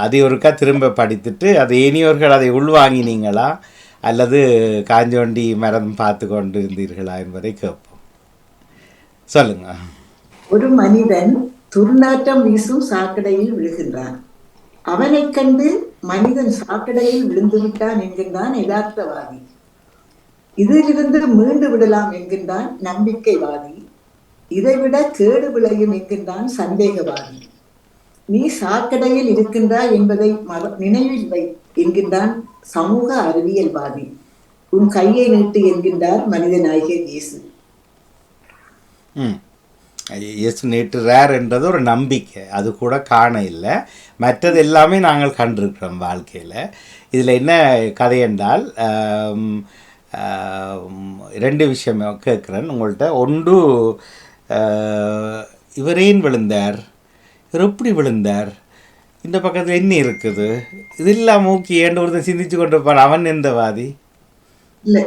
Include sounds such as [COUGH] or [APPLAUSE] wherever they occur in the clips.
அதை ஒருக்கா திரும்ப படித்துட்டு அதை இனியோர்கள் அதை உள்வாங்கினீங்களா? அல்லது காஞ்சோண்டி மரம் பார்த்து கொண்டு இருந்தீர்களா என்பதை கேட்போம். சொல்லுங்க. ஒரு மனிதன் துர்நாற்றம் வீசும் சாக்கடையில் விழுகின்றான். அவனை கண்டு மனிதன் சாக்கடையில் விழுந்து விட்டான் என்கின்றான் யதார்த்தவாதி. இதிலிருந்து மீண்டு விடலாம் என்கின்றான் நம்பிக்கைவாதி. இதைவிட கேடு விளையும் என்கின்றான் சந்தேகவாதி. நீ சாக்கடையில் இருக்கின்றாய் என்பதை நினைவில் வை என்கின்றான் சமூக அறிவியல்வாதி. உன் கையை நீட்டு என்கின்றார் மனிதநாயகர் இயேசு. ம். எஸ் ரேர் என்றது ஒரு நம்பிக்கை. அது கூட காண இல்லை. மற்றது எல்லாமே நாங்கள் கண்டிருக்கிறோம் வாழ்க்கையில். இதில் என்ன கதை என்றால் ரெண்டு விஷயம் கேட்குறேன் உங்கள்கிட்ட ஒன்று இவரேன் விழுந்தார். இவர் எப்படி விழுந்தார்? இந்த பக்கத்தில் என்ன இருக்குது? இது இல்லாமல் ஓகே ஏண்டு ஒருத்தன் சிந்திச்சு கொண்டிருப்பான். அவன் எந்த வாதி? இல்ல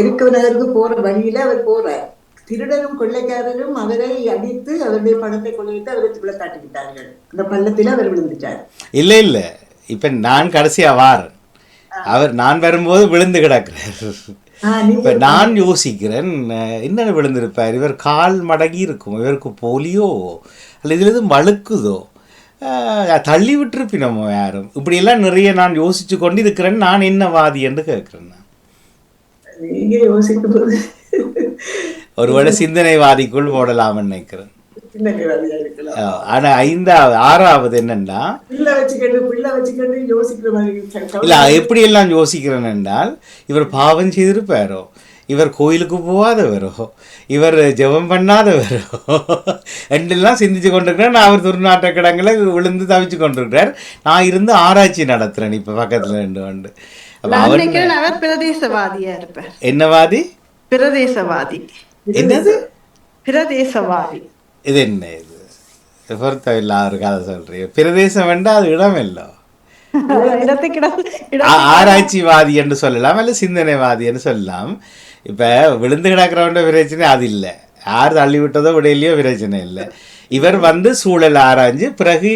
எருக்க நகருக்கு போற வழியில அவர் போறார். திருடரும் கொள்ளைக்காரரும் அவரை அடித்து அவருடைய பணத்தை கொள்ளையிட்டு அவரை விழத்தாட்டி விட்டார்கள் அந்த பள்ளத்தில அவர் விழுந்துட்டார். இல்லை இல்லை. இப்போ நான் கடைசியாக வாரேன். அவர் நான் வரும்போது விழுந்து கிடக்கிறார். இப்போ நான் யோசிக்கிறேன் என்னென்ன விழுந்திருப்பார்? இவர் கால் மடங்கி இருக்கும். இவருக்கு போலியோ அல்ல இதில் எதுவும் வழுக்குதோ தள்ளி விட்டுருப்பினமோ யாரும்? இப்படியெல்லாம் நிறைய நான் யோசிச்சு கொண்டு இருக்கிறேன் நான் என்ன வாதி என்று கேட்குறேன் நான். நீங்க யோசிக்கும் போது ஒருவேளை சிந்தனைவாதிக்குள் போடலாம்னு நினைக்கிறேன். ஆனா ஐந்தாவது ஆறாவது என்னன்னா? இல்லை எப்படியெல்லாம் யோசிக்கிறேன் என்றால் இவர் பாவம் செய்திருப்பாரோ? இவர் கோயிலுக்கு போகாதவரோ இவர் ஜெபம் பண்ணாதவரோ என்றெல்லாம் சிந்திச்சு கொண்டிருக்கிறேன் நான் அவர் துர்நாட்ட கிடங்களை விழுந்து தவிச்சு கொண்டிருக்கிறார் நான் இருந்து ஆராய்ச்சி நடத்துகிறேன் இப்போ பக்கத்தில் ரெண்டு அவர் பிரதேசவாதியா இருப்பார் என்னவாதி பிரதேசவாதி என்னது பிரதேசவாதி இது என்ன இது ஒரு கதை சொல்றீங்க பிரதேசம் வேண்டாம் அது இடம் இல்லை ஆராய்ச்சிவாதி என்று சொல்லலாம் அல்ல சிந்தனைவாதி என்று சொல்லலாம் இப்போ விழுந்து கிடக்கிறவன்ற பிரச்சனை அது இல்லை. யார் தள்ளி விட்டதோ விடையிலையோ பிரச்சனை இல்லை. இவர் வந்து சூழல் ஆராய்ஞ்சு பிறகு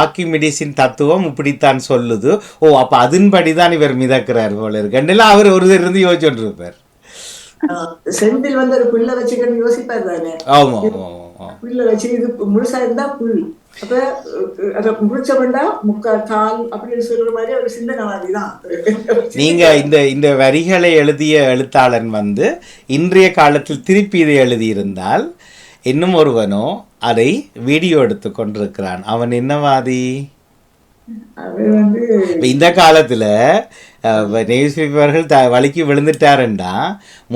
ஆக்கிமிடிஸின் தத்துவம் இப்படித்தான் சொல்லுது. ஓ அப்போ அதன்படி தான் இவர் மிதக்கிறார் போல இருக்கு. அவர் ஒரு இருந்து யோசிச்சுட்டு இருப்பார் செந்தில் வந்து ஒரு பிள்ளை வச்சுக்கிட்டு யோசிப்பார் தானே? ஆமாம் ஆமாம் புல்ல வச்சு இது முழுசா இருந்தா புல். அப்ப அஹ், அத முழுச்ச வேண்டாம் முக்கா கால் அப்படின்னு சொல்ற மாதிரி ஒரு சிந்தனவாதி தான் நீங்க இந்த இந்த வரிகளை எழுதிய எழுத்தாளன் வந்து இன்றைய காலத்தில் திருப்பி இதை எழுதியிருந்தால் இன்னும் ஒருவனோ அதை வீடியோ எடுத்து கொண்டிருக்கிறான். அவன் என்னவாதி? இந்த காலத்துல நியூஸ் பேப்பர்கள் த வலிக்கு விழுந்துட்டாருண்டா.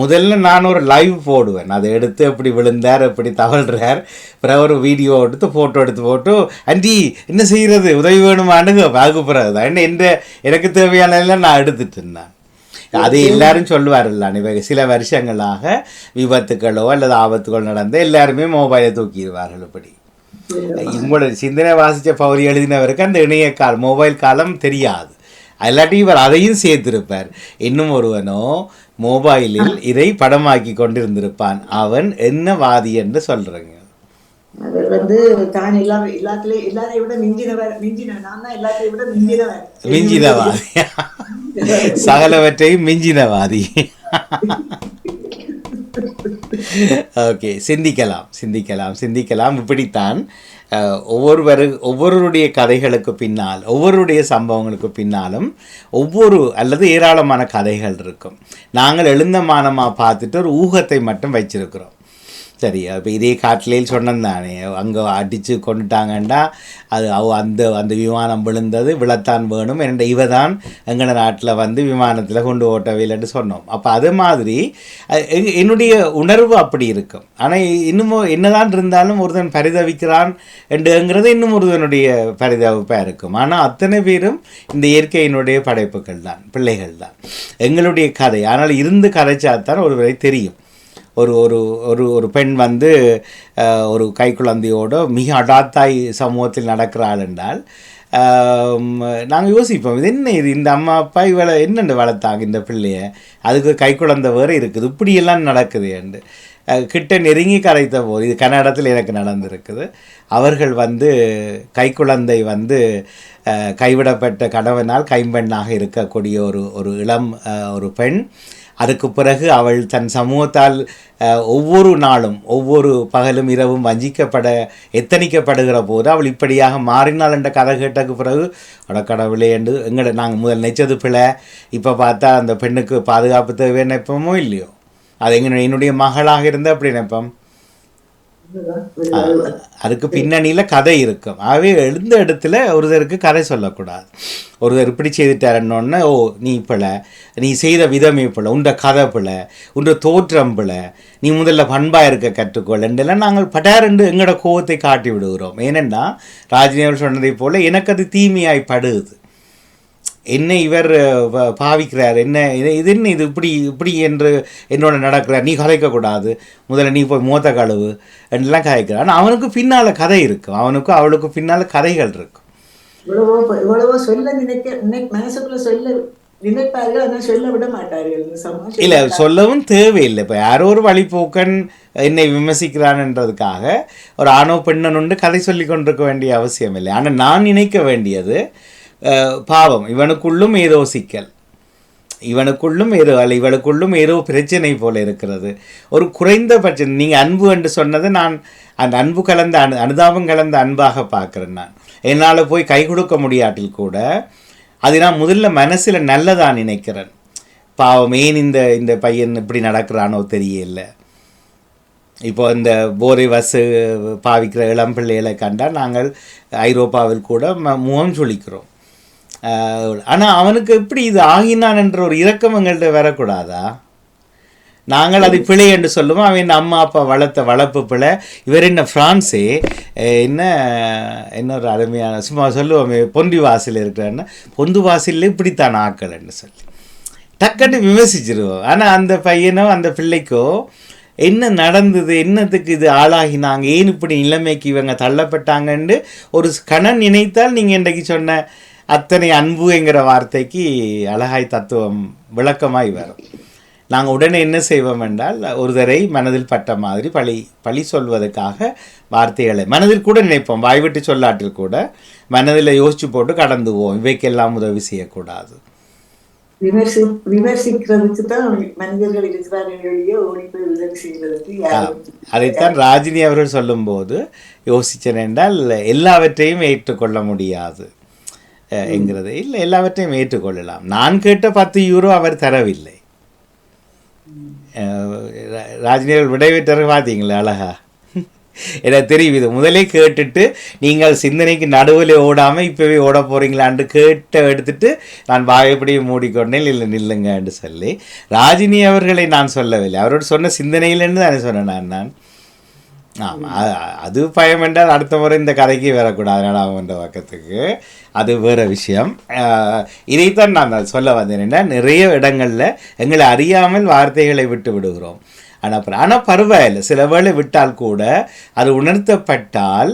முதல்ல நான் ஒரு லைவ் போடுவேன். அதை எடுத்து எப்படி விழுந்தார் எப்படி தவழ்றார். பிறகு ஒரு வீடியோ எடுத்து ஃபோட்டோ எடுத்து போட்டு அண்டி என்ன செய்கிறது உதவி வேணுமான்னு பார்க்க பிறகு தான் என்ன எந்த எனக்கு தேவையான எல்லாம் நான் எடுத்துட்டு இருந்தேன் அது எல்லாரும் சொல்லுவார்கள் இவங்க சில வருஷங்களாக விபத்துக்களோ அல்லது ஆபத்துகளோ நடந்து எல்லாருமே மொபைலை தூக்கிடுவார்கள் இப்படி. உங்களோட சிந்தனை வாசிச்ச பௌரி எழுதினவருக்கு அந்த இணைய கால் மொபைல் காலம் தெரியாது. அல்லாட்டி இவர் அதையும் சேர்த்திருப்பார். இன்னும் ஒருவனோ மொபைலில் இதை படமாக்கி கொண்டிருந்திருப்பான். அவன் என்ன வாதி என்று சொல்றேங்க? அவர் வந்து தான் எல்லாம் எல்லாத்துலயும் எல்லாரையும் விட மிஞ்சினவர் மிஞ்சின நான் தான் எல்லாத்தையும் விட மிஞ்சினவர். மிஞ்சினவாதி. [LAUGHS] சகலவற்றையும் மிஞ்சினவாதி. [LAUGHS] ஓகே சிந்திக்கலாம் சிந்திக்கலாம் சிந்திக்கலாம். இப்படித்தான் ஒவ்வொருவரு ஒவ்வொருடைய கதைகளுக்கு பின்னால் ஒவ்வொருடைய சம்பவங்களுக்கு பின்னாலும் ஒவ்வொரு அல்லது ஏராளமான கதைகள் இருக்கும். நாங்கள் எழுந்த மானமாக பார்த்துட்டு ஒரு ஊகத்தை மட்டும் வச்சிருக்கிறோம். சரி இப்போ இதே காட்டிலேயே சொன்னேன் தானே அங்கே அடித்து கொண்டுட்டாங்கண்டா அது அவ அந்த அந்த விமானம் விழுந்தது விழத்தான் வேணும் என்ற இவ தான் எங்கள் நாட்டில் வந்து விமானத்தில் கொண்டு ஓட்டவில்லைன்னு சொன்னோம். அப்போ அது மாதிரி என்னுடைய உணர்வு அப்படி இருக்கும். ஆனால் இன்னமும் என்னதான் இருந்தாலும் ஒருத்தன் பரிதவிக்கிறான் என்றுங்கிறது இன்னும் ஒருவனுடைய பரிதவிப்பாக இருக்கும். ஆனால் அத்தனை பேரும் இந்த இயற்கையினுடைய படைப்புகள் தான் பிள்ளைகள் தான் எங்களுடைய கதை ஆனால் இருந்து கதைச்சாத்தான் ஒருவரை தெரியும். ஒரு ஒரு ஒரு ஒரு பெண் வந்து ஒரு கைக்குழந்தையோட மிக அடாத்தாய் சமூகத்தில் நடக்கிறாள் என்றால் நாங்கள் யோசிப்போம். இது என்ன இது? இந்த அம்மா அப்பா இவளை என்னென்று வளர்த்தாங்க இந்த பிள்ளைய? அதுக்கு கைக்குழந்தை வேறு இருக்குது. இப்படியெல்லாம் நடக்குது என்று. கிட்ட நெருங்கி கரைத்த போது இது கன்னடத்தில் எனக்கு நடந்திருக்குது. அவர்கள் வந்து கைக்குழந்தை வந்து கைவிடப்பட்ட கணவனால் கைம்பெண்ணாக இருக்கக்கூடிய ஒரு ஒரு இளம் ஒரு பெண் அதுக்கு பிறகு அவள் தன் சமூகத்தால் ஒவ்வொரு நாளும் ஒவ்வொரு பகலும் இரவும் வஞ்சிக்கப்பட எத்தனிக்கப்படுகிற போது அவள் இப்படியாக மாறினாள் என்ற கதை கேட்டதுக்கு பிறகு அடக்கடவுளே என்று எங்களை நாங்கள் முதல் நினைச்சது பிழை. இப்போ பார்த்தா அந்த பெண்ணுக்கு பாதுகாப்பு தேவை நினைப்போமோ இல்லையோ? அது எங்களுடைய என்னுடைய மகளாக இருந்தால் அப்படி நினைப்போம். அதுக்கு பின்னணியில் கதை இருக்கும். ஆகவே எழுந்த இடத்துல ஒருத்தருக்கு கதை சொல்லக்கூடாது. ஒருத்தர் இப்படி செய்துட்டாருன்னொன்னே ஓ நீ இப்பல நீ செய்த விதமே இப்பல உண்ட கதை பிள உண்ட தோற்றம் பிள நீ முதல்ல பண்பாக இருக்க கற்றுக்கொள்ளண்டெல்லாம் நாங்கள் பட்டாரெண்டு எங்களோட கோவத்தை காட்டி விடுகிறோம் ஏனென்னா ராஜினியவர் சொன்னதை போல எனக்கு அது தீமையாய் படுது. என்ன இவர் பாவிக்கிறார்? என்ன இது என்ன இது? இப்படி இப்படி என்று என்னோட நடக்கிறார். நீ கதைக்கக்கூடாது முதல்ல நீ போய் மூத்த கழுவு என்றெல்லாம் கதைக்கிறார் ஆனால் அவனுக்கு பின்னால் கதை இருக்கும். அவனுக்கும் அவளுக்கு பின்னால் கதைகள் இருக்கும். இவ்வளவோ இவ்வளவோ சொல்ல நினைக்க நினை மனசுக்குள்ள சொல்ல நினைப்பார்கள். ஆனால் சொல்ல விட மாட்டார்கள். இந்த இல்லை சொல்லவும் தேவையில்லை. இப்போ யாரோ ஒரு வழிபோக்கன் என்னை விமர்சிக்கிறான்ன்றதுக்காக ஒரு ஆணோ பெண்ணனுண்டு கதை சொல்லி கொண்டிருக்க வேண்டிய அவசியம் இல்லை. ஆனால் நான் நினைக்க வேண்டியது பாவம் இவனுக்குள்ளும் ஏதோ சிக்கல் இவனுக்குள்ளும் ஏதோ அல்ல இவளுக்குள்ளும் ஏதோ பிரச்சனை போல இருக்கிறது ஒரு குறைந்தபட்சம் நீங்கள் அன்பு என்று சொன்னது நான் அந்த அன்பு கலந்த அனு அனுதாபம் கலந்த அன்பாக பார்க்குறேன் நான் என்னால் போய் கை கொடுக்க முடியாட்டில் கூட அது நான் முதல்ல மனசில் நல்லதாக நினைக்கிறேன் பாவம் ஏன் இந்த இந்த பையன் இப்படி நடக்கிறானோ தெரியல இப்போ இந்த போரை வசு பாவிக்கிற இளம்பிள்ளைகளை கண்டால் நாங்கள் ஐரோப்பாவில் கூட ம- முகம் சுளிக்கிறோம் ஆனால் அவனுக்கு எப்படி இது ஆகினான் என்ற ஒரு இரக்கம் எங்கள்கிட்ட வரக்கூடாதா? நாங்கள் அது பிழை என்று சொல்லுவோம். அவன் அம்மா அப்பா வளர்த்த வளர்ப்பு பிழை. இவர் என்ன ஃப்ரான்ஸே என்ன இன்னொரு அருமையான சும்மா சொல்லுவோமே பொந்தி வாசல் இருக்கிறான்னா பொந்து வாசலில் இப்படித்தான் ஆக்கலன்னு சொல்லி. டக்குன்னு விமர்சிச்சிருவோம். ஆனால் அந்த பையனோ அந்த பிள்ளைக்கோ என்ன நடந்தது என்னத்துக்கு இது ஆளாகினாங்க ஏன் இப்படி நிலைமைக்கு இவங்க தள்ளப்பட்டாங்கன்னு ஒரு கணன் நினைத்தால் நீங்கள் இன்றைக்கு சொன்ன அத்தனை அன்புங்கிற வார்த்தைக்கு அழகாய் தத்துவம் விளக்கமாய் வரும். நாங்கள் உடனே என்ன செய்வோம் என்றால் ஒருதரை மனதில் பட்ட மாதிரி பழி பழி சொல்வதற்காக வார்த்தைகளை மனதில் கூட நினைப்போம். வாய்விட்டு சொல்லாட்டில் கூட மனதில் யோசிச்சு போட்டு கடந்துவோம் இவைக்கெல்லாம் உதவி செய்யக்கூடாது. அதைத்தான் ராஜினி அவர்கள் சொல்லும்போது யோசிச்சேன் என்றால் எல்லாவற்றையும் ஏற்றுக்கொள்ள முடியாது. என்கிறது. இல்லை எல்லாவற்றையும் ஏற்றுக்கொள்ளலாம். நான் கேட்ட பத்து யூரோ அவர் தரவில்லை. ராஜினியர்கள் ராஜினி விடைபெற்றார் பார்த்தீங்களா? அழகா. எனக்கு தெரியும் இது முதலே கேட்டுட்டு நீங்கள் சிந்தனைக்கு நடுவில் ஓடாமல் இப்போவே ஓட போகிறீங்களான்னு கேட்ட எடுத்துட்டு நான் வாயப்படியே மூடிக்கொண்டேன். இல்லை நில்லுங்கன்னு சொல்லி. ராஜினி அவர்களை நான் சொல்லவில்லை. அவரோட சொன்ன சிந்தனையிலேருந்து தானே சொன்னேன் நான் நான். அது பயம் என்றால் அடுத்த முறை இந்த கதைக்கு வரக்கூடாது நாடாமன்ற பக்கத்துக்கு. அது வேறு விஷயம். இதைத்தான் நான் சொல்ல வந்தேன் நிறைய இடங்களில் எங்களை அறியாமல் வார்த்தைகளை விட்டு விடுகிறோம். ஆனால் ஆனால் பரவாயில்லை. சில வேளை விட்டால் கூட அது உணர்த்தப்பட்டால்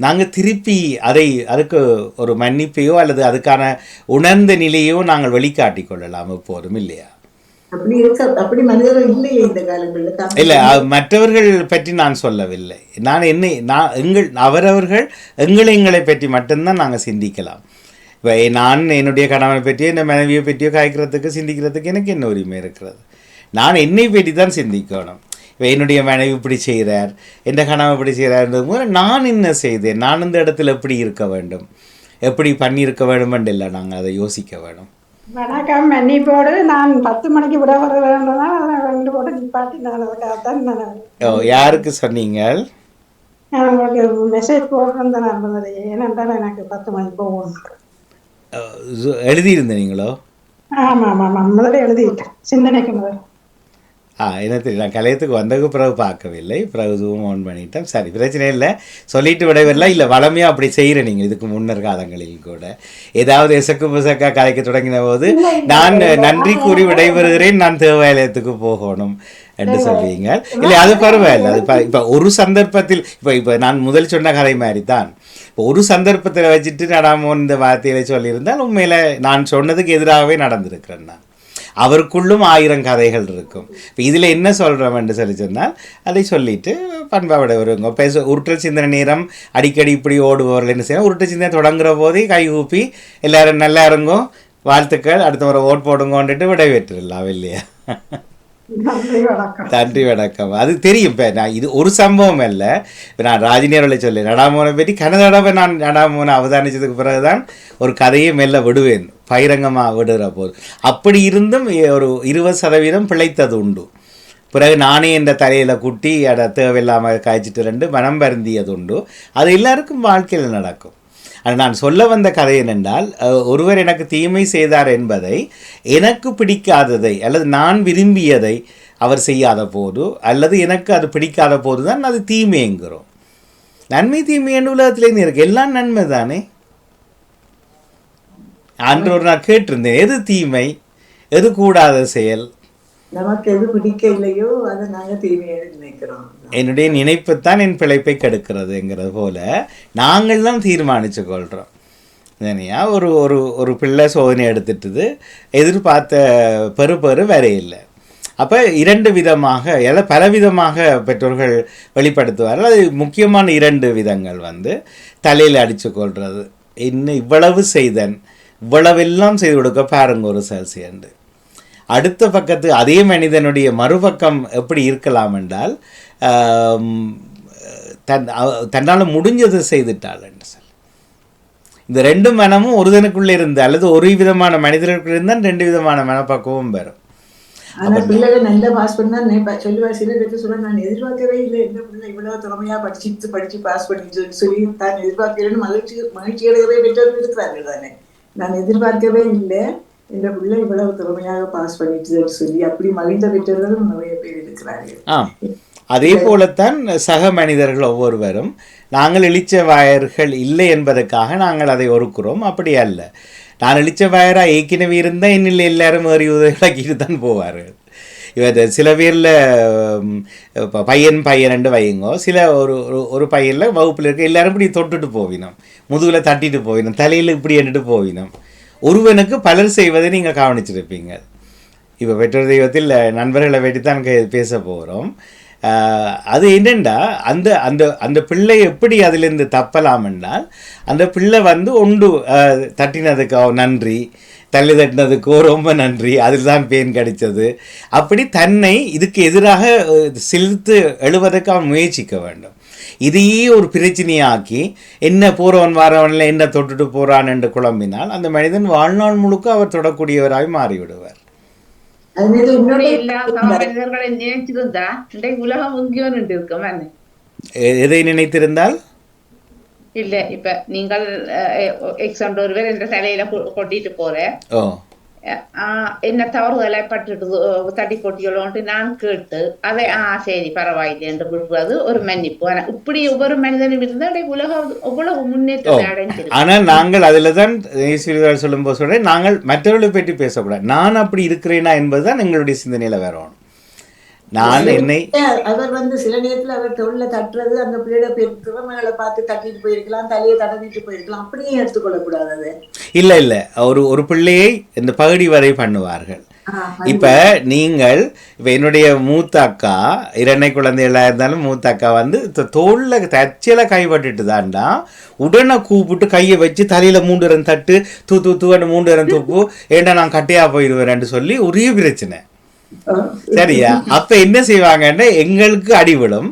நாங்கள் திருப்பி அதை அதுக்கு ஒரு மன்னிப்பையோ அல்லது அதுக்கான உணர்ந்த நிலையோ நாங்கள் வெளிக்காட்டி கொள்ளலாம் எப்போதும் இல்லையா? அப்படி இருக்க? அப்படி மனிதர்கள் இல்லையே இந்த காலங்களில். இல்லை மற்றவர்கள் பற்றி நான் சொல்லவில்லை. நான் என்னை நான் எங்கள் அவரவர்கள் எங்களை எங்களை பற்றி மட்டும்தான் நாங்கள் சிந்திக்கலாம். இப்போ நான் என்னுடைய கணவனை பற்றியோ இந்த மனைவியை பற்றியோ காய்க்கிறதுக்கு சிந்திக்கிறதுக்கு எனக்கு என்ன உரிமை இருக்கிறது? நான் என்னை பற்றி தான் சிந்திக்கணும். இப்போ என்னுடைய மனைவி இப்படி செய்கிறார் என் கணவன் இப்படி செய்கிறார்ன்றது போது நான் என்ன செய்தேன்? நான் இந்த இடத்துல எப்படி இருக்க வேண்டும்? எப்படி பண்ணியிருக்க வேண்டும் இல்லை நாங்கள் அதை யோசிக்க வேணும் வணக்கம். மன்னிப்போடு நான் பத்து மணிக்கு விட வர வேண்டும்னா ரெண்டு போட்டு நிப்பாட்டி நான் அதுக்காகத்தான் நான் யாருக்கு சொன்னீங்கள்? நான் உங்களுக்கு மெசேஜ் போட்டிருந்தேன் நான் ஏனென்றால் எனக்கு பத்து மணிக்கு போகணும் எழுதியிருந்தீங்களோ? ஆமாம் ஆமாம் ஆமாம். முதல்ல எழுதிட்டேன். சிந்தனைக்கு முதல். ஆ என்ன தெரியும் நான் கலையத்துக்கு வந்ததுக்கு பிறகு பார்க்கவில்லை. பிறகு ஜூம் ஆன் பண்ணிட்டேன். சரி பிரச்சனை இல்லை. சொல்லிட்டு விடவில்லை. இல்லை வளமையாக அப்படி செய்கிறேன் நீங்கள் இதுக்கு முன்னர் காலங்களில் கூட. ஏதாவது எசக்கு புசக்கா கலைக்க தொடங்கின போது நான் நன்றி கூறி விடைபெறுகிறேன். நான் தேவாலயத்துக்கு போகணும் என்று சொல்வீங்க இல்லை அது பரவாயில்லை. அது இப்போ ஒரு சந்தர்ப்பத்தில் இப்போ இப்போ நான் முதல் சொன்ன கதை மாதிரி தான் இப்போ ஒரு சந்தர்ப்பத்தில் வச்சுட்டு நடாமோ இந்த வார்த்தையில சொல்லியிருந்தால் உண்மையில் நான் சொன்னதுக்கு எதிராகவே நடந்திருக்கிறேன் நான். அவருக்குள்ளும் ஆயிரம் கதைகள் இருக்கும். இப்போ இதில் என்ன சொல்கிறோம் என்று சொல்லி சொன்னால் அதை சொல்லிட்டு பண்பாவிட வருங்க பேச உருட்டல் சிந்தனை நேரம் அடிக்கடி இப்படி ஓடுபவர்கள் என்ன செய்யணும்? உருட்டல் சிந்தனை தொடங்குற போதே கை ஊப்பி எல்லாரும் நல்லா இருங்கோ வாழ்த்துக்கள் அடுத்த முறை ஓட் போடுங்கன்ட்டு விடைபெற்றுடலாம் இல்லையா? நன்றி வணக்கம். அது தெரியும். இப்போ நான் இது ஒரு சம்பவம் அல்ல. இப்போ நான் ராஜினியர்களை சொல்லி நடாமோனை பற்றி கனத தடவை நான் நடாமோனை அவதானிச்சதுக்கு பிறகுதான் ஒரு கதையை மெல்ல விடுவேன். பகிரங்கமாக விடுற போது. அப்படி இருந்தும் ஒரு இருபது சதவீதம் பிழைத்தது உண்டு. பிறகு நானே என்ற தலையில் குட்டி அதை தேவையில்லாமல் காய்ச்சிட்டு ரெண்டு மனம் வருந்தியது உண்டு. அது எல்லாருக்கும் வாழ்க்கையில் நடக்கும். நான் சொல்ல வந்த கதை என்னென்றால் ஒருவர் எனக்கு தீமை செய்தார் என்பதை எனக்கு பிடிக்காததை அல்லது நான் விரும்பியதை அவர் செய்யாத போது அல்லது எனக்கு அது பிடிக்காத போது தான் அது தீமைங்கிறோம் நன்மை தீமை என்று உலகத்திலேருந்து இருக்கு. எல்லாம் நன்மை தானே? அன்று ஒரு நான் கேட்டிருந்தேன் எது தீமை? எது கூடாத செயல்? நமக்கு எது பிடிக்க இல்லையோ அதை நாங்கள் தீமையாக நினைக்கிறோம். என்னுடைய நினைப்புத்தான் என் பிழைப்பை கெடுக்கிறதுங்கிறது போல நாங்கள் தான் தீர்மானிச்சு கொள்கிறோம் தனியா ஒரு ஒரு ஒரு பிள்ளை சோதனை எடுத்துட்டுது எதிர்பார்த்த பெரு பெரு வரையில்லை. அப்போ இரண்டு விதமாக எல்லாம் பலவிதமாக பெற்றோர்கள் வெளிப்படுத்துவார்கள். அது முக்கியமான இரண்டு விதங்கள் வந்து தலையில் அடித்து கொள்வது இன்னும் இவ்வளவு செய்தன்? இவ்வளவெல்லாம் செய்து கொடுக்க பாருங்க ஒரு சல்சியண்டு அடுத்த பக்கத்து அதே மனிதனுடைய மறுபக்கம் எப்படி இருக்கலாம் என்றால் தன் தன்னால் முடிஞ்சதை செய்துட்டாள் என்று சொல்லி இந்த ரெண்டு மனமும் ஒருதனுக்குள்ளே இருந்து அல்லது ஒரு விதமான மனிதர்களுக்குள்ள இருந்தால் ரெண்டு விதமான மனப்பக்குவம் பெறும். ஆனா பிள்ளைகள் நல்லா பாஸ் பண்ணா சொல்லுவா சில பேர் சொல்ல நான் எதிர்பார்க்கவே இல்லை. இந்த பிள்ளை இவ்வளவு திறமையா படிச்சு படிச்சு பாஸ் பண்ணி சொல்லி தான் எதிர்பார்க்கிறேன்னு மகிழ்ச்சி மகிழ்ச்சி அடையவே பெற்றோர்கள் இருக்கிறார்கள் தானே. நான் எதிர்பார்க்கவே இல்லை. இந்த பிள்ளை இவ்வளவு திறமையாக பாஸ் பண்ணிட்டு சொல்லி அப்படி மகிழ்ந்த பெற்றோர்களும் நிறைய பேர் இருக்கிறார்கள். அதே போலத்தான் சக மனிதர்கள் ஒவ்வொருவரும் நாங்கள் இளிச்ச வாயர்கள் இல்லை என்பதற்காக நாங்கள் அதை ஒறுக்கிறோம். அப்படி அல்ல. நான் இளிச்ச வாயராக ஏற்கனவே இருந்தால் என்னில் எல்லாரும் ஏறி உதவியாக்கிட்டு தான் போவார்கள். இவர் சில பேரில் இப்போ பையன் பையன் வையுங்கோ சில ஒரு ஒரு- ஒரு பையனில் வகுப்பில் இருக்க எல்லாரும் இப்படி தொட்டுட்டு போவினோம். முதுகில் தட்டிட்டு போவினோம். தலையில் இப்படி எண்ணிட்டு போவினோம். ஒருவனுக்கு பலர் செய்வதை நீங்கள் கவனிச்சிருப்பீங்க. இப்போ பெற்றோர் தெய்வத்தில் நண்பர்களை வெட்டி தான் கே- பேச போகிறோம் அது என்னென்னா அந்த அந்த அந்த பிள்ளை எப்படி அதிலிருந்து தப்பலாம் என்றால் அந்த பிள்ளை வந்து ஒன்று தட்டினதுக்கோ தட்டினதுக்கு நன்றி தள்ளி தட்டினதுக்கோ ரொம்ப நன்றி அதில் தான் பேன் கிடைச்சது அப்படி தன்னை இதுக்கு எதிராக அஹ், செலுத்து எழுவதற்கு அவன் முயற்சிக்க வேண்டும். இதையே ஒரு பிரச்சனையாக்கி என்ன போறவன் வாரவன்ல என்ன தொட்டுட்டு போறான்? என்று குழம்பினால் அந்த மனிதன் வாழ்நாள் முழுக்க அவர் தொடக்கூடியவராய் மாறிவிடுவார். எதை நினைத்திருந்தால்? இல்ல இப்ப நீங்கள் எக்ஸாம் ஒருவர் என்ற தலையில கொட்டிட்டு போற. என்ன தவறுதலை பட்டுட்டு தட்டி கொட்டிகளோன்ட்டு நான் கேட்டு அதை ஆ சரி பரவாயில்லை என்று விடுறது ஒரு மன்னிப்பு ஆனா இப்படி ஒவ்வொரு மனிதனும் இருந்தா இன்றைக்கு உலகம் எவ்வளவு முன்னேற்றத்தை அடைஞ்சிருக்கு ஆனால் நாங்கள் அதில் தான் ஈஸ்வரர் சொல்லும்போது சொல்கிறேன் நாங்கள் மற்றவர்களை பற்றி பேசக்கூடாது நான் அப்படி இருக்கிறேனா என்பதுதான் எங்களுடைய சிந்தனையில் வரணும் நான் என்னை அவர் வந்து சில நேரத்துல அவர் தொழில தட்டுறது அந்த பிள்ளையோட திறமைகளை பார்த்து தட்டிட்டு போயிருக்கலாம் தலையை தடவிட்டு போயிருக்கலாம். அப்படியே எடுத்துக்கொள்ளக்கூடாது அதை. இல்லை இல்லை. ஒரு ஒரு பிள்ளையை இந்த பகுதி வரை பண்ணுவார்கள். இப்ப நீங்கள் இப்ப என்னுடைய மூத்த அக்கா இரண்டை குழந்தைகளா இருந்தாலும் மூத்த அக்கா வந்து த- தோல்ல தச்சில கைப்பட்டுட்டு தாண்டா உடனே கூப்பிட்டு கையை வச்சு தலையில மூன்று ரன் தட்டு தூ தூ தூன்னு மூன்று தூக்கு ஏண்டா நான் கட்டையா போயிடுவேன் சொல்லி ஒரே பிரச்சனை. சரியா? அப்ப என்ன செய்வாங்கன்னா எங்களுக்கு அடிவிடும்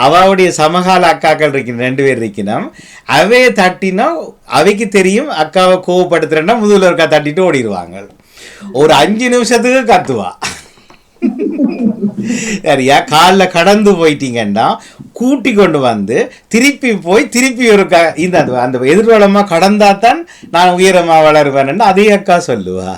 அவளுடைய சமகால அக்காக்கள் இருக்கணும் ரெண்டு பேர் இருக்கணும் அவைய தட்டினா அவைக்கு தெரியும் அக்காவை கோவப்படுத்துறேன்னா முதுகுல இருக்கா தட்டிட்டு ஓடிடுவாங்க ஒரு அஞ்சு நிமிஷத்துக்கு கத்துவா. சரியா? காலில் கடந்து போயிட்டீங்கன்னா கூட்டி கொண்டு வந்து திருப்பி போய் திருப்பி ஒரு க இந்த அந்த- அந்த எதிர்வலமாக தான் நான் உயரமா வளருவேன்னு அதே அக்கா சொல்லுவா.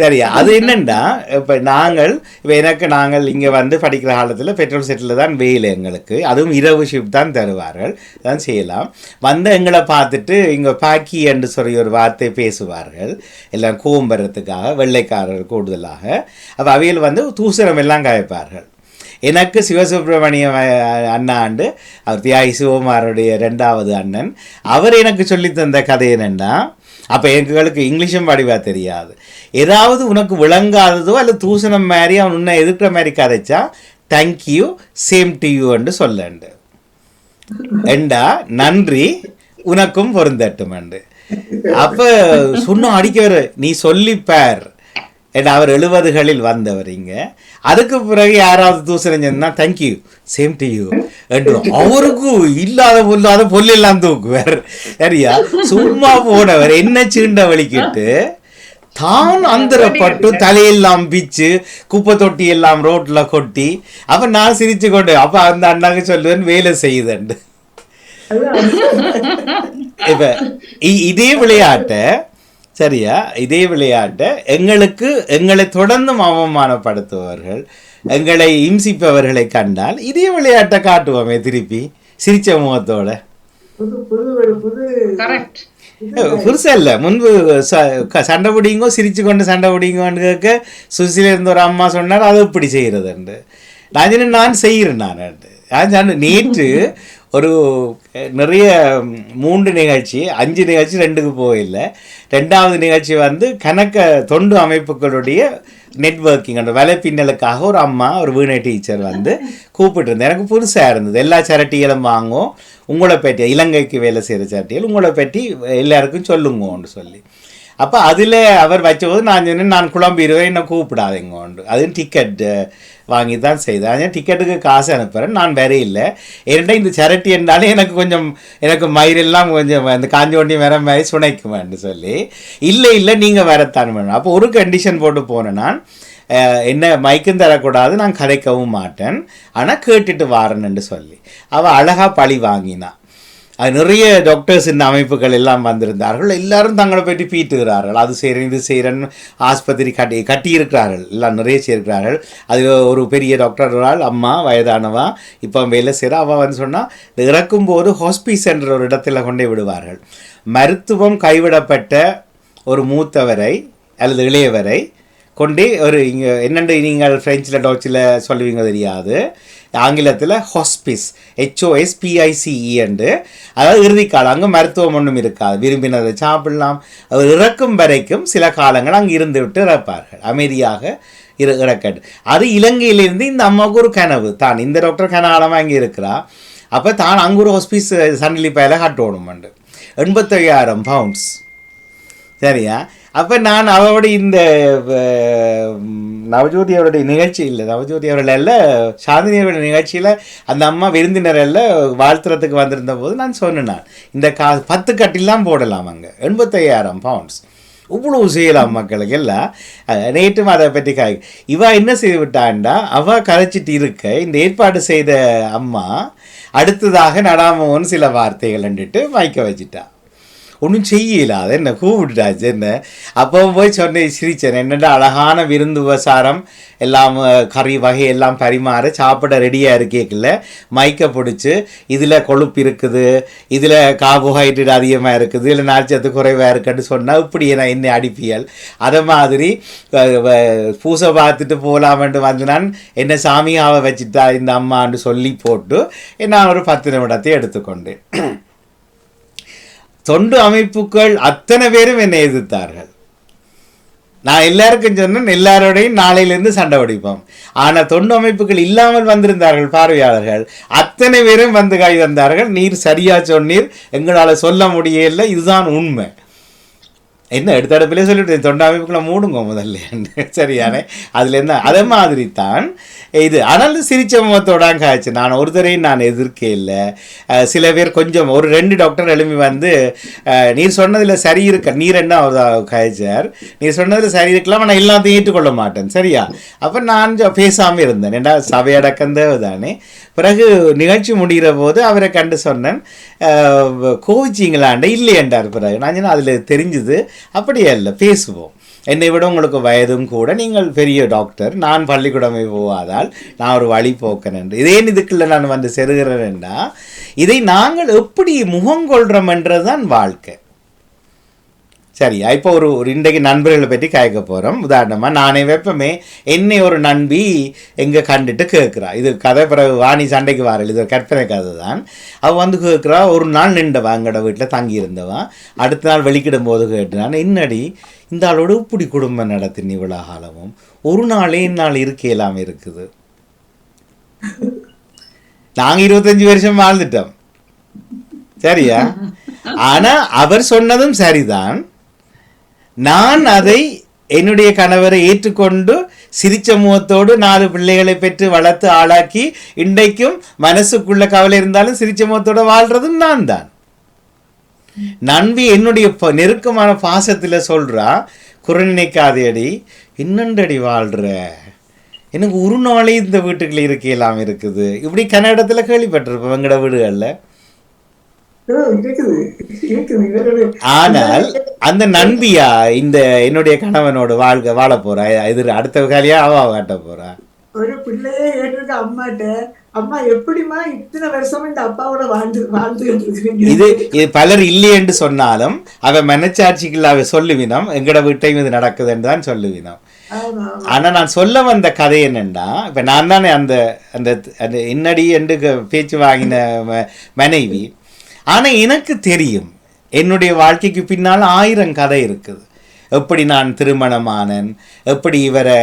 சரியா? அது என்னன்னா இப்போ நாங்கள் இப்போ எனக்கு நாங்கள் இங்கே வந்து படிக்கிற காலத்தில் பெட்ரோல் செட்டில் தான் வெயில் எங்களுக்கு. அதுவும் இரவு ஷிஃப்ட் தான் தருவார்கள். தான் செய்யலாம். வந்து எங்களை பார்த்துட்டு இங்கே பாக்கி என்று சொல்லி ஒரு வார்த்தை பேசுவார்கள். எல்லாம் கூம்புறதுக்காக வெள்ளைக்காரர் கூடுதலாக. அப்போ அவையில் வந்து தூசரம் எல்லாம் காய்ப்பார்கள். எனக்கு சிவசுப்பிரமணிய அண்ணா அண்ணாண்டு அவர் தியாகி சிவகுமாருடைய ரெண்டாவது அண்ணன். அவர் எனக்கு சொல்லித் தந்த கதை என்னென்னா அப்போ எங்களுக்கு இங்கிலீஷும் படிவா தெரியாது. ஏதாவது உனக்கு விளங்காததோ அல்ல தூசணம் மாதிரி அவன் உன்னை எதிர்க்கிற மாதிரி கதைச்சா தேங்க்யூ சேம் டு யூன்னு சொல்லண்டு. ஏண்டா நன்றி உனக்கும் பொருந்தட்டும் என்று. அப்ப சொன்ன அடிக்கவர் நீ சொல்லிப்பார். ஏன்னா அவர் எழுபதுகளில் வந்தவர் இங்க. அதுக்கு பிறகு யாராவது தூசணம் சொன்னா தேங்க்யூ சேம் டு யூ என்றும். அவருக்கும் இல்லாத பொல்லாத பொல்லெல்லாம் தூக்குவார் சரியா? சும்மா போனவர் என்ன சீண்ட வலிக்கிட்டு தான் அந்தரப்பட்டு தலையெல்லாம் பிச்சு குப்பை தொட்டி எல்லாம் ரோட்ல கொட்டி அப்ப நான் சிரிச்சு கொண்டு அப்ப அந்த அண்ணாக்கு சொல்லுவேன் வேலை செய்யுதண்டு. இப்ப இதே விளையாட்டை சரியா? இதே விளையாட்டை எங்களுக்கு எங்களை தொடர்ந்தும் அவமானப்படுத்துவார்கள் எங்களை இம்சிப்பவர்களை கண்டால் இதே விளையாட்டை காட்டுவோமே திருப்பி சிரிச்ச முகத்தோட. புது புது ஒரு புது கரெக்ட் புதுசா இல்ல. முன்பு ச- க- சண்டை பிடிங்கோ சிரிச்சு கொண்டு சண்டை பிடிங்கோன்னு கேட்க சுசில இருந்த ஒரு அம்மா சொன்னார் அது இப்படி செய்யறதுண்டு. நான் நான் செய்கிறேன் நான் நேற்று ஒரு நிறைய மூன்று நிகழ்ச்சி அஞ்சு நிகழ்ச்சி ரெண்டுக்கு போகல. ரெண்டாவது நிகழ்ச்சி வந்து கணக்க தொண்டு அமைப்புகளுடைய நெட்வொர்க்கிங் அந்த வலை பின்னலுக்காக ஒரு அம்மா ஒரு வீணை டீச்சர் வந்து கூப்பிட்டுருந்தேன். எனக்கு புதுசாக இருந்தது. எல்லா சரட்டிகளும் வாங்கும் உங்களை பற்றி இலங்கைக்கு வேலை செய்கிற சரட்டிகள் உங்களை பற்றி எல்லாருக்கும் சொல்லுங்கன்னு சொல்லி. அப்போ அதில் அவர் வச்சபோது நான் சொன்னேன் நான் குழம்பிடுவேன் என்ன கூப்பிடாதீங்கோண்டு அதுவும் டிக்கெட் வாங்கி தான் செய்தேன் அதே டிக்கெட்டுக்கு காசு அனுப்புகிறேன் நான் வேற இல்லை ஏன்னா இந்த சரட்டி என்றாலே எனக்கு கொஞ்சம் எனக்கு மயிரெல்லாம் கொஞ்சம் அந்த காஞ்சி ஒண்டி வேற மாதிரி சுனைக்குவேன்னு சொல்லி இல்லை இல்லை நீங்கள் வரத்தான் வேணும் அப்போ ஒரு கண்டிஷன் போட்டு போனேன் நான் என்ன மைக்கும் தரக்கூடாது நான் கதைக்கவும் மாட்டேன் ஆனால் கேட்டுட்டு வாரேன்னு சொல்லி அவள் அழகாக பழி வாங்கினான் அது நிறைய டாக்டர்ஸ் இந்த அமைப்புகள் எல்லாம் வந்திருந்தார்கள். எல்லாரும் தங்களை பற்றி பீட்டுகிறார்கள். அது செய்கிறேன் இது செய்கிறேன் ஆஸ்பத்திரி கட்டி கட்டியிருக்கிறார்கள். எல்லாம் நிறைய செய்திருக்கிறார்கள் அது ஒரு பெரிய டாக்டர் ஒரு ஆள் அம்மா வயதானவா இப்போ வேலை செய்கிற அவள் வந்து சொன்னால் இந்த இறக்கும்போது ஹாஸ்பிஸ் என்ற ஒரு இடத்துல கொண்டே விடுவார்கள். மருத்துவம் கைவிடப்பட்ட ஒரு மூத்தவரை அல்லது இளையவரை கொண்டு ஒரு இங்கே என்னென்று நீங்கள் ஃப்ரெஞ்சில் டோச்சில் சொல்லுவீங்க தெரியாது. ஆங்கிலத்தில் ஹாஸ்பிஸ் ஹெச்ஓஎஸ்பிஐசிஇன்று அதாவது இறுதிக்காலம் அங்கே மருத்துவம் ஒன்றும் இருக்காது. விரும்பினதை சாப்பிடலாம். அவர் இறக்கும் வரைக்கும் சில காலங்கள் அங்கே இருந்து விட்டு இறப்பார்கள். அமைதியாக இரு இறக்கட்டு. அது இலங்கையிலிருந்து இந்த அம்மாவுக்கு ஒரு கனவு. தான் இந்த டாக்டர் கனகாலமாக அங்கே இருக்கிறா. அப்போ தான் அங்கே ஒரு ஹாஸ்பிஸ் சன்னிலி பயல கட்டணுமெண்டு எண்பத்தையாயிரம் பவுண்ட்ஸ் சரியா? அப்போ நான் அவரோட இந்த நவஜோதி அவருடைய நிகழ்ச்சி இல்லை நவஜோதி அவர்கள் அல்ல சாந்தினி அவருடைய நிகழ்ச்சியில் அந்த அம்மா விருந்தினர் அல்ல வாழ்த்துறதுக்கு வந்திருந்த போது நான் சொன்னேன் இந்த கா பத்து கட்டிலாம் போடலாம் அங்கே எண்பத்தையாயிரம் பவுண்ட்ஸ் இவ்வளவு செய்யலாம் மக்களுக்கு எல்லாம் நேற்றும் அதை பற்றி காய் இவ என்ன செய்து விட்டாண்டா அவ கதைச்சிட்டு இருக்க இந்த ஏற்பாடு செய்த அம்மா அடுத்ததாக நடாமோன்னு சில வார்த்தைகள் கண்டுட்டு மயக்க வச்சிட்டா. ஒன்றும் செய்யல அது என்ன கூப்பிட்டுட்டாச்சு என்ன அப்போ போய் சொன்னேன் சிரிச்சேன் என்னடா அழகான விருந்து உபசாரம் எல்லாம் கறி வகை எல்லாம் பரிமாற சாப்பிட ரெடியாக இருக்கேக்கில்ல மைக்கை பிடிச்சி இதில் கொழுப்பு இருக்குது இதில் கார்போஹைட்ரேட் அதிகமாக இருக்குது இல்லை நார்ச்சத்து குறைவாக இருக்குன்னு சொன்னால் இப்படி நான் என்ன அடிப்பியல் அதை மாதிரி வ- பூசை பார்த்துட்டு போகலாமன்ட்டு வந்து நான் என்ன சாமியாவை வச்சுட்டா இந்த அம்மான்னு சொல்லி போட்டு நான் ஒரு பத்து நிமிடத்தை எடுத்துக்கொண்டேன் தொண்டு அமைப்புகள் அத்தனை பேரும் என்னை எதிர்த்தார்கள். நான் எல்லாருக்கும் சொன்னேன் எல்லாரோடையும் நாளையிலேருந்து சண்டை வடிப்போம் ஆனால் தொண்டு அமைப்புகள் இல்லாமல் வந்திருந்தார்கள் பார்வையாளர்கள். அத்தனை பேரும் வந்து கை தந்தார்கள். நீர் சரியா சொன்னீர். எங்களால் சொல்ல முடியல. இதுதான் உண்மை. என்ன எடுத்தடுப்பிலே சொல்லிவிட்டேன். தொண்டை அமைப்புக்குள்ள மூடுங்க முதல்ல. [LAUGHS] சரியானே? அதில் என்ன? அதே மாதிரி தான் இது ஆனாலும் சிரிச்ச முகத்தோட ஆச்சு. நான் ஒருத்தரையும் நான் எதிர்க்க இல்லை. சில பேர் கொஞ்சம் ஒரு ரெண்டு டாக்டர் எழுப்பி வந்து நீர் சொன்னதில் சரி இருக்க நீர் என்ன அவர் காய்ச்சார் நீர் சொன்னதில் சரி இருக்கலாம் நான் எல்லாத்தையும் ஏற்றுக்கொள்ள மாட்டேன். சரியா? அப்போ நான் பேசாமல் இருந்தேன். ஏன்னா சபையடக்கம் தானே பிறகு நிகழ்ச்சி முடிகிற போது அவரை கண்டு சொன்னேன். கோவிச்சிங்களாண்ட இல்லையென்றார் பிறகு. நான் சொன்னேன் அதில் தெரிஞ்சுது. அப்படியே இல்லை பேசுவோம். என்னை விட உங்களுக்கு வயதும் கூட நீங்கள் பெரிய டாக்டர். நான் பள்ளிக்கூடமே போவாதால் நான் ஒரு வழி போக்கன் என்று. இதே இதுக்குள்ள நான் வந்து செருகிறேன்டா இதை நாங்கள் எப்படி முகம் கொள்றோம் என்றதுதான் வாழ்க்கை. சரியா? இப்போ ஒரு ஒரு இன்றைக்கு நண்பர்களை பற்றி கேட்க போகிறோம் உதாரணமாக நானே வெப்பமே என்னை ஒரு நண்பி எங்கே கண்டுட்டு கேட்குறா. இது கதை பிறகு வாணி சண்டைக்கு வாரல். இது ஒரு கற்பனை கதை தான். அவள் வந்து கேட்குறா ஒரு நாள் நின்றவா எங்களோட வீட்டில் தங்கியிருந்தவா. அடுத்த நாள் வெளிக்கிடும் போது கேட்டுனான் என்னடி இந்த ஆளோட இப்படி குடும்பம் நடத்தின இவ்வளோ காலமும்? ஒரு நாளே இந்நாள் இருக்கையெல்லாம் இருக்குது. நாங்கள் இருபத்தஞ்சி வருஷம் வாழ்ந்துட்டோம். சரியா? ஆனா அவர் சொன்னதும் சரிதான். நான் அதை என்னுடைய கணவரை ஏற்றுக்கொண்டு சிரிச்ச முகத்தோடு நாலு பிள்ளைகளை பெற்று வளர்த்து ஆளாக்கி இன்றைக்கும் மனசுக்குள்ள கவலை இருந்தாலும் சிரிச்ச முகத்தோடு வாழ்றதும் நான் தான். நண்பி என்னுடைய ப- நெருக்கமான பாசத்தில் சொல்கிறா குறை நினைக்காதேடி இன்னண்டடி வாழ்கிற எனக்கு ஒரு நாளே இந்த வீட்டுக்குள்ளே இருக்கலாம் இருக்குது. இப்படி கன்னடத்துல கேள்விப்பட்டிருப்பேன் எங்கட வீடுகளில் ஓ, இருக்குது இருக்குது இவரோட ஆனால் அந்த நண்பியா இந்த என்னுடைய கணவனோட வாழ்க்கை வாழ போறா? எதிர் அடுத்த காலியா அவ காட்ட போறா? ஒரு பிள்ளையே கேட்டிருக்க அம்மாட்ட. அம்மா எப்படிம்மா இத்தனை வருஷமா இந்த அப்பாவோட வாழ்ந்து வாழ்ந்துகிட்டு இது இது பலர் இல்லை என்று சொன்னாலும் அவ மனச்சாட்சிக்குள்ள அவ சொல்லுவினம் எங்கட வீட்டையும் இது நடக்குதுன்னு தான் சொல்லுவினம். ஆனா நான் சொல்ல வந்த கதை என்னன்னா இப்ப நான் தானே அந்த அந்த என்னடி என்று பேச்சு வாங்கின மனைவி ஆனால் எனக்கு தெரியும் என்னுடைய வாழ்க்கைக்கு பின்னால் ஆயிரம் கதை இருக்குது. எப்படி நான் திருமணமானேன் எப்படி இவரை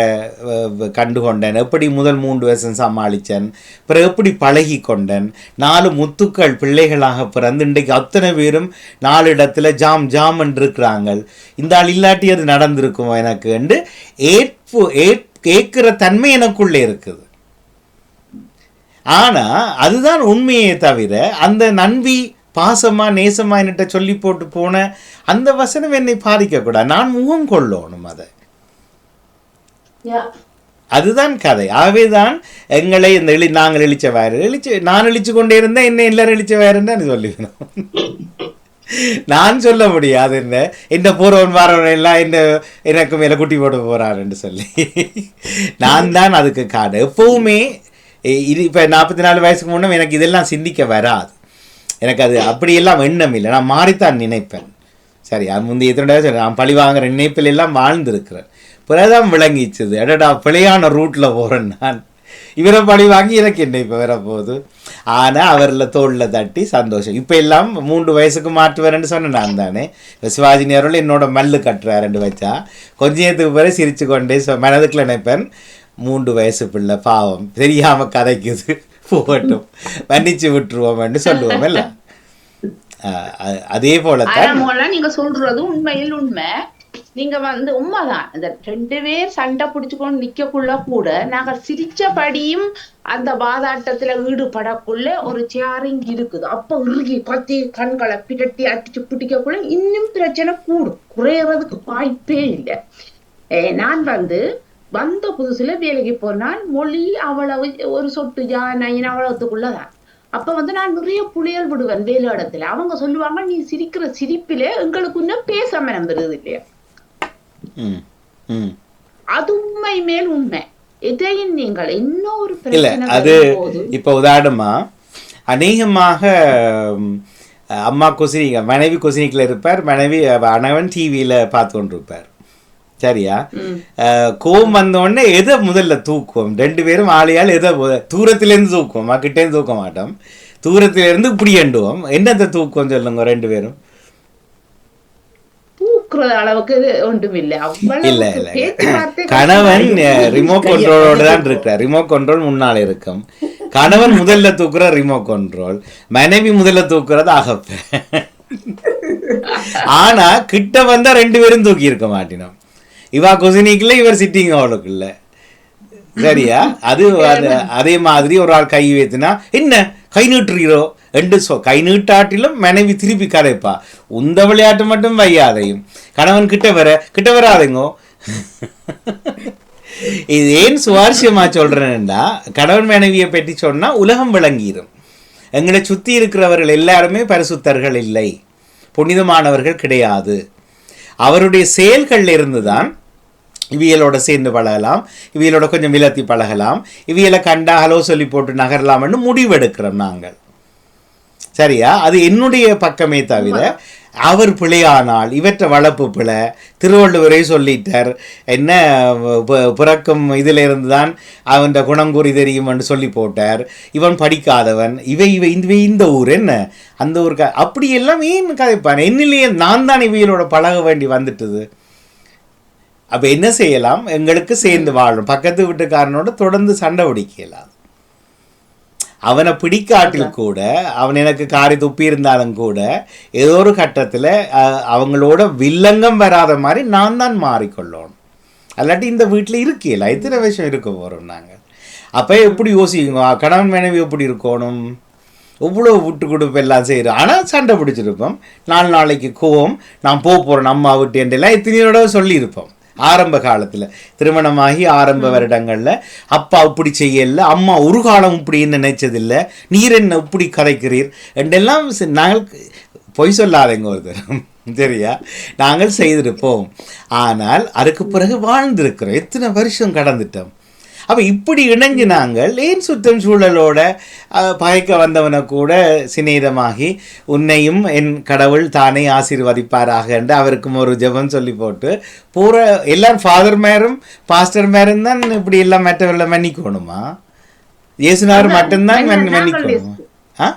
கண்டு கொண்டேன் எப்படி முதல் மூன்று வருஷம் சமாளித்தேன் பிறகு எப்படி பழகி கொண்டேன் நாலு முத்துக்கள் பிள்ளைகளாக பிறந்து இன்றைக்கு அத்தனை பேரும் நாலு இடத்துல ஜாம் ஜாம் இருக்கிறாங்க இந்த ஆள் இல்லாட்டி அது நடந்திருக்கும் எனக்கு என்று ஏற்பு ஏற் கேட்கிற தன்மை எனக்குள்ளே இருக்குது. ஆனால் அதுதான் உண்மையே தவிர அந்த நண்பி பாசமா நேசமா என்கிட்ட சொல்லி போட்டு போன அந்த வசனம் என்னை பாதிக்கக்கூடாது நான் முகம் கொள்ளணும் அதை. அதுதான் கதை. ஆகவேதான் எங்களை இந்த எழு நாங்கள் இழிச்ச வயறு இழிச்சு நான் இழிச்சு கொண்டே இருந்தேன் என்ன எல்லாரும் இழிச்ச வயறுன்னு தான் சொல்லிக்கணும். நான் சொல்ல முடியாது என்ன. இந்த போறவன் வாரவன் எல்லாம் இந்த எனக்கு மேல குட்டி போட போறாருன்னு சொல்லி. நான் தான் அதுக்கு காடு எப்பவுமே இது இப்போ நாற்பத்தி நாலு வயசுக்கு முன்னே எனக்கு இதெல்லாம் சிந்திக்க வராது. எனக்கு அது அப்படியெல்லாம் எண்ணம் இல்லை. நான் மாறித்தான் நினைப்பேன். சரி அது முந்தைய எத்தனை சரி நான் பழி வாங்குற நினைப்பில் எல்லாம் வாழ்ந்திருக்கிறேன் பிறகுதான் விளங்கிச்சது. அடடா பிழையான ரூட்டில் போகிறேன் நான். இவரை பழி வாங்கி எனக்கு என்ன இப்போ வரப்போகுது ஆனால் அவரில் தோளில் தட்டி சந்தோஷம். இப்போ எல்லாம் மூன்று வயசுக்கு மாற்றுவாருன்னு சொன்னேன் நான் தானே. இப்ப சிவாஜி நேரில் என்னோட மல்லு கட்டுறாருன்னு வச்சா கொஞ்ச நேரத்துக்கு பிறகு சிரிச்சு கொண்டே மனதுக்குள்ள நினைப்பேன் மூன்று வயசு பிள்ளை பாவம். தெரியாமல் கதைக்குது. போகட்டும் மன்னிச்சு விட்டுருவோம்னு சொல்லுவோம் இல்ல அதே போலத்தான் நீங்க சொல்றது உண்மையில் உண்மை. நீங்க வந்து உண்மைதான். இந்த ரெண்டு பேர் சண்டை பிடிச்சுக்கொண்டு நிக்கக்குள்ள கூட நாங்க சிரிச்சபடியும் அந்த வாதாட்டத்துல ஈடுபடக்குள்ள ஒரு சேரிங் இருக்குது. அப்ப இறுகி பத்தி கண்களை பிரட்டி அடிச்சு பிடிக்கக்குள்ள இன்னும் பிரச்சனை கூடும். குறையறதுக்கு வாய்ப்பே இல்லை. ஏ, நான் வந்து வந்த புதுசுல வேலைக்கு போனால் மொழி அவ்வளவு ஒரு சொட்டு ஜாயின் அவ்வளவுக்குள்ளதான் அப்ப வந்து நான் நிறைய புளியல் விடுவேன் வேலை இடத்துல. அவங்க சொல்லுவாங்க நீ சிரிக்கிற சிரிப்பிலே எங்களுக்கு இன்னும் பேச மனம் வருது இல்லையா அது உண்மை மேல் உண்மை. எதையும் நீங்கள் இன்னொரு பிரச்சனை அது இப்போ உதாரணமா அநேகமாக அம்மா குசினிக்க மனைவி குசினிக்கில் இருப்பார் மனைவி அணவன் டிவியில் பார்த்து கொண்டிருப்பார் சரியா? கோவம் வந்த உடனே எதை முதல்ல தூக்குவோம்? ரெண்டு பேரும் ஆளையால் எதை தூரத்திலேருந்து தூக்குவோம். கிட்டேருந்து தூக்க மாட்டோம். தூரத்திலேருந்து இப்படி எண்டுவோம். என்னத்தை தூக்குவோம் சொல்லுங்க ரெண்டு பேரும்? அளவுக்கு இல்ல [LAUGHS] கணவன் ரிமோட் கண்ட்ரோலோட தான் இருக்கிறார். ரிமோட் கண்ட்ரோல் முன்னால இருக்கும். கணவன் முதல்ல தூக்குற ரிமோட் கண்ட்ரோல் மனைவி முதல்ல தூக்குறது அகப்ப. [LAUGHS] ஆனா கிட்ட வந்தா ரெண்டு பேரும் தூக்கி இருக்க மாட்டினோம். இவா குசினிக்குள்ள இவர் சிட்டிங் ஹாலுக்குள்ள சரியா? அது [LAUGHS] அது- மாதிரி ஒரு ஆள் கை வைத்துனா என்ன? கை நீட்டுறீரோ? ரெண்டு சொ கை நீட்டாட்டிலும் மனைவி திருப்பி கதைப்பா. உந்த விளையாட்டு மட்டும் வையாதையும். கணவன் கிட்ட வர கிட்ட வராதுங்கோ. [LAUGHS] இது ஏன் சுவாரஸ்யமா சொல்றேன்னா கணவன் மனைவியை பற்றி சொன்னா உலகம் விளங்கிடும் எங்களை சுத்தி இருக்கிறவர்கள் எல்லாருமே பரிசுத்தர்கள் இல்லை. புனிதமானவர்கள் கிடையாது. அவருடைய செயல்கள்ல இருந்து தான் இவியலோட சேர்ந்து பழகலாம் இவியலோட கொஞ்சம் விலத்தி பழகலாம் இவியலை கண்டா ஹலோ சொல்லி போட்டு நகரலாம்னு முடிவெடுக்கிறோம் நாங்கள். சரியா? அது என்னுடைய பக்கமே தவிர அவர் பிழையானால் இவற்றை வளர்ப்பு பிழை திருவள்ளுவரே சொல்லிட்டார். என்ன பிறக்கும் இதிலிருந்து தான் அவன் குணங்கூறி தெரியும் என்று சொல்லி போட்டார். இவன் படிக்காதவன். இவை இவை இந்த இந்த ஊர் என்ன? அந்த ஊர் க அப்படி எல்லாம் ஏன் கதைப்பான்? என்னிலேயே நான் தான் இவையிலோட பழக வேண்டி வந்துட்டுது. அப்போ என்ன செய்யலாம்? எங்களுக்கு சேர்ந்து வாழும். பக்கத்து வீட்டுக்காரனோட தொடர்ந்து சண்டை பிடிக்கலாம். அவனை பிடிக்காட்டில் கூட அவன் எனக்கு காரி துப்பி இருந்தாலும் கூட ஏதோ ஒரு கட்டத்தில் அவங்களோட வில்லங்கம் வராத மாதிரி நான் தான் மாறிக்கொள்ளணும். அல்லாட்டி இந்த வீட்டில் இருக்கல எத்தனை விஷயம் இருக்க போகிறோம் நாங்கள் அப்போ எப்படி யோசிக்கணும் கணவன் மனைவி எப்படி இருக்கணும்? எவ்வளோ விட்டு கொடுப்பு எல்லாம் செய்கிறோம் ஆனால் சண்டை பிடிச்சிருப்போம். நாலு நாளைக்கு கோவம் நான் போக போகிறேன் அம்மா விட்டு என்றெல்லாம் எத்தனையோ தடவை சொல்லியிருப்போம். ஆரம்ப காலத்தில். திருமணமாகி ஆரம்ப வருடங்களில் அப்பா இப்படி செய்யல அம்மா ஒரு காலம் இப்படி நினைச்சதில்லை நீர் என்ன இப்படி கதைக்கிறீர் என்றெல்லாம் நாங்கள் பொய் சொல்லாதேங்க ஒருத்தர். [LAUGHS] சரியா நாங்கள் செய்திருப்போம். ஆனால் அதுக்கு பிறகு வாழ்ந்திருக்கிறோம். எத்தனை வருஷம் கடந்துட்டோம். அப்போ இப்படி இணைஞ்சு நாங்கள் ஏன் சுத்தம் சூழலோட பகைக்க வந்தவனை கூட சிநேகமாகி உன்னையும் என் கடவுள் தானே ஆசீர்வதிப்பாராக என்று அவருக்கும் ஒரு ஜெபம் சொல்லி போட்டு பூரா எல்லாரும் ஃபாதர் மேரும் பாஸ்டர் மேரும் தான் இப்படி எல்லாம் மற்றவர்களை மன்னிக்கணுமா? இயேசுனார் மட்டும்தான் மன் மன்னிக்கணுமா. ஆ?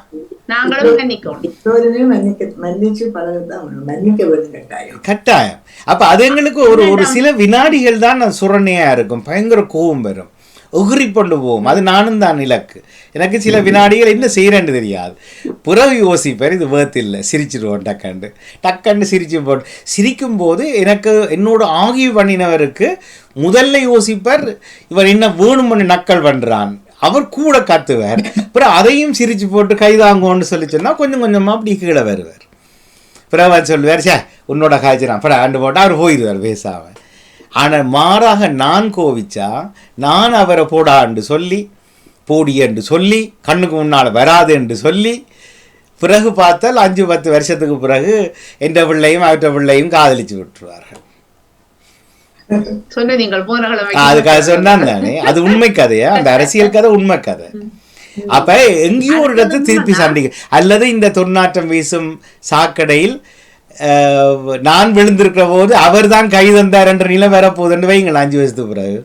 கட்டாயம். கட்டாயம். அப்ப அது எங்களுக்கு ஒரு ஒரு சில வினாடிகள் தான் சுரணையா இருக்கும். பயங்கர கோவம் வரும். உகுறி கொண்டு போவோம். அது நானும் தான் இலக்கு. எனக்கு சில வினாடிகள் என்ன செய்கிறேன்னு தெரியாது. புறவு யோசிப்பேன் இது வேர்த்து இல்லை. சிரிச்சிடுவோம் டக்கண்டு. டக்கண்டு சிரிச்சு போட்டு. சிரிக்கும் போது எனக்கு என்னோட ஆகிய பண்ணினவருக்கு முதல்ல யோசிப்பார் இவர் என்ன வேணும்னு நக்கல் பண்றான். அவர் கூட கத்துவார். அப்புறம் அதையும் சிரிச்சு போட்டு கைதாங்கோன்னு சொல்லி சொன்னால் கொஞ்சம் கொஞ்சமாக அப்படி கீழே வருவார். பிறகு சொல்லுவார் சே உன்னோட காய்ச்சினான் அப்புறம் ஆண்டு போட்டால் அவர் போயிடுவார் பேசாமல் ஆனால் மாறாக நான் கோவிச்சா நான் அவரை போடான்னு சொல்லி போடி என்று சொல்லி கண்ணுக்கு முன்னால் வராது என்று சொல்லி பிறகு பார்த்தால் அஞ்சு பத்து வருஷத்துக்கு பிறகு என்ற பிள்ளையும் அவற்ற பிள்ளையும் காதலிச்சு விட்டுருவார்கள். அதுக்காக சொன்னான் தானே. அது உண்மை கதையா? அந்த அரசியல் கதை உண்மை கதை. அப்ப எங்கேயோ ஒரு இடத்துல திருப்பி சண்டைக்கு அல்லது இந்த துர்நாற்றம் வீசும் சாக்கடையில் நான் விழுந்திருக்கிற போது அவர் தான் கை தந்தார் என்ற நிலை வரப்போகுதுன்னு வைங்களேன் அஞ்சு வருஷத்துக்கு பிறகு.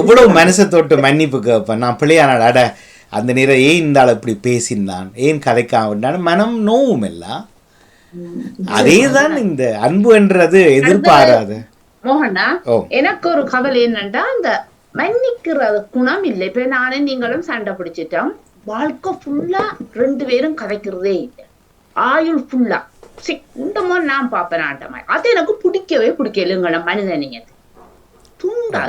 எவ்வளவு மனசை தொட்டு மன்னிப்பு கேட்பேன். நான் பிள்ளையானாட அட அந்த நேரம் ஏன் இந்த ஆள் இப்படி பேசினான் ஏன் கதைக்காம விட்டான் மனம் நோவும் எல்லாம் அதே தான் இந்த அன்பு என்றது எதிர்பாராத. மோகனா. எனக்கு ஒரு கவலை என்னன்னா அந்த மன்னிக்கிறது குணம் இல்லை. இப்ப நானும் நீங்களும் சண்டை பிடிச்சிட்டோம். வாழ்க்கை ஃபுல்லா ரெண்டு பேரும் கதைக்கிறதே இல்லை. ஆயுள் ஃபுல்லா சிண்டமோ நான் பாப்பேன் ஆட்டமா அது எனக்கு பிடிக்கவே பிடிக்கலங்கள மனிதனிங்க துண்டா?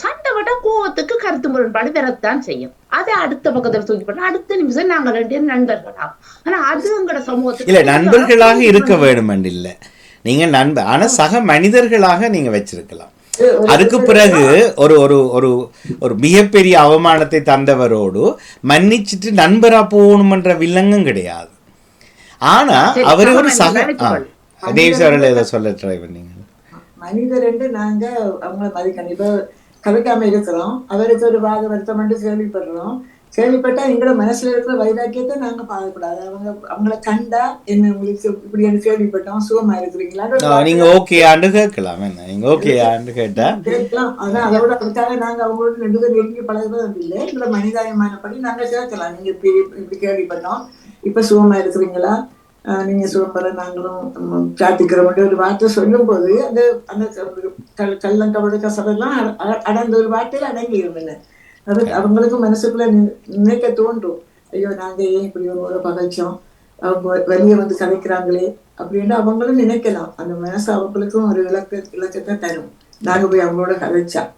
சண்டை விட்டா கோவத்துக்கு கருத்து முரண்பாடு வரத்தான் செய்யும். அதை அடுத்த பக்கத்துல தூக்கி போட்டா அடுத்த நிமிஷம் நாங்க ரெண்டு பேரும் நண்பர்களாகும். ஆனா அது எங்கட சமூகத்துக்கு இல்ல நண்பர்களாக இருக்க வேண்டும் இல்ல. நீங்க நண்பர் ஆனா சக மனிதர்களாக நீங்க வச்சிருக்கலாம். அதுக்கு பிறகு ஒரு ஒரு ஒரு ஒரு மிகப்பெரிய அவமானத்தை தந்தவரோடு மன்னிச்சிட்டு நண்பரா போகணுமன்ற வில்லங்கம் கிடையாது. ஆனா அவர் ஒரு சக. தேவ் சார் ஏதோ சொல்ல ட்ரை பண்ணீங்க. மனிதரெண்டு நாங்க அவங்கள மதிக்கணும். இப்ப கவிக்காம இருக்கிறோம். அவருக்கு ஒரு வாத வருத்தம் என்று கேள்விப்படுறோம். கேள்விப்பட்டா எங்களோட மனசுல இருக்கிற வைராக்கியத்தை நாங்க பார்க்கக்கூடாது அவங்க அவங்கள கண்டா என்ன உங்களுக்கு இப்படி என்று கேள்விப்பட்டோம். சுகமா இருக்கிறீங்களா? நீங்க ஓகே ஆண்டு கேட்கலாம். என்ன? நீங்க ஓகே ஆண்டு கேட்டா? கேட்கலாம். அதான் அதோட அதுக்காக நாங்க அவங்களோட ரெண்டு பேரும் நெருங்கி பழகுறது இல்லை. எங்களோட மனிதாயமானபடி நாங்க கேட்கலாம். நீங்க இப்படி இப்படி கேள்விப்பட்டோம். இப்ப சுகமா இருக்கிறீங்களா? ஆஹ் நீங்க சுகம் நாங்களும் பிரார்த்திக்கிறோம். ஒரு வார்த்தை சொல்லும் போது அந்த அந்த கல் கள்ளம் கபடு கசடெல்லாம் அட- அடர்ந்த ஒரு வார்த்தையில அடங்கி இருந்தன அது அவங்களுக்கு மனசுக்குள்ள நினைக்க தோன்றும். ஐயோ நாங்க ஏன் இப்படி ஒரு பகைச்சோம்? அவங்க வெளியே வந்து கதைக்கிறாங்களே அப்படின்னு அவங்களும் நினைக்கலாம். அந்த மனசு அவங்களுக்கும் ஒரு இலக்க இலக்கத்தை தரும். நாங்க போய் அவங்களோட கதைச்சா.